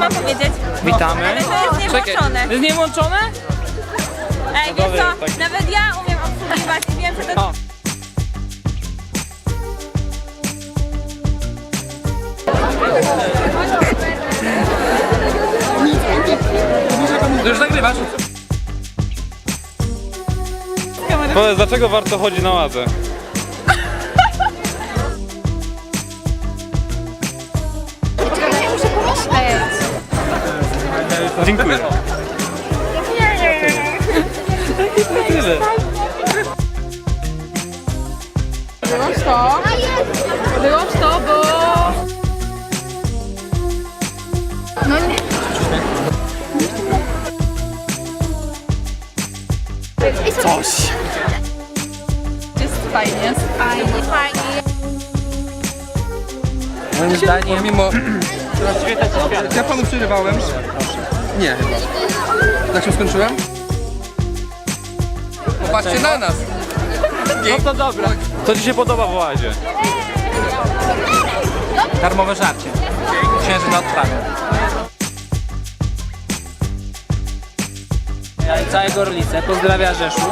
mam powiedzieć? Witamy. Ale to jest niewłączone. To jest niewłączone? Ej, wiesz co, tak. nawet ja umiem obsługiwać i wiem, że to... O. Już nagrywasz? Powiedz, dlaczego warto chodzić na ładze? Dziękuję. Tyle. Wyłącz to. Wyłącz to, bo... No nie. Coś. Jest fajnie, jest fajnie, fajnie. Moim zdaniem... Mimo... Ja panu przerywałem. Nie chyba. Na czym skończyłem? Popatrzcie na nas. No to dobra. Co ci się podoba w łazie? Darmowe żarcie. Księży na odprawie. Ja i całe Gorlice. Pozdrawia Rzeszów.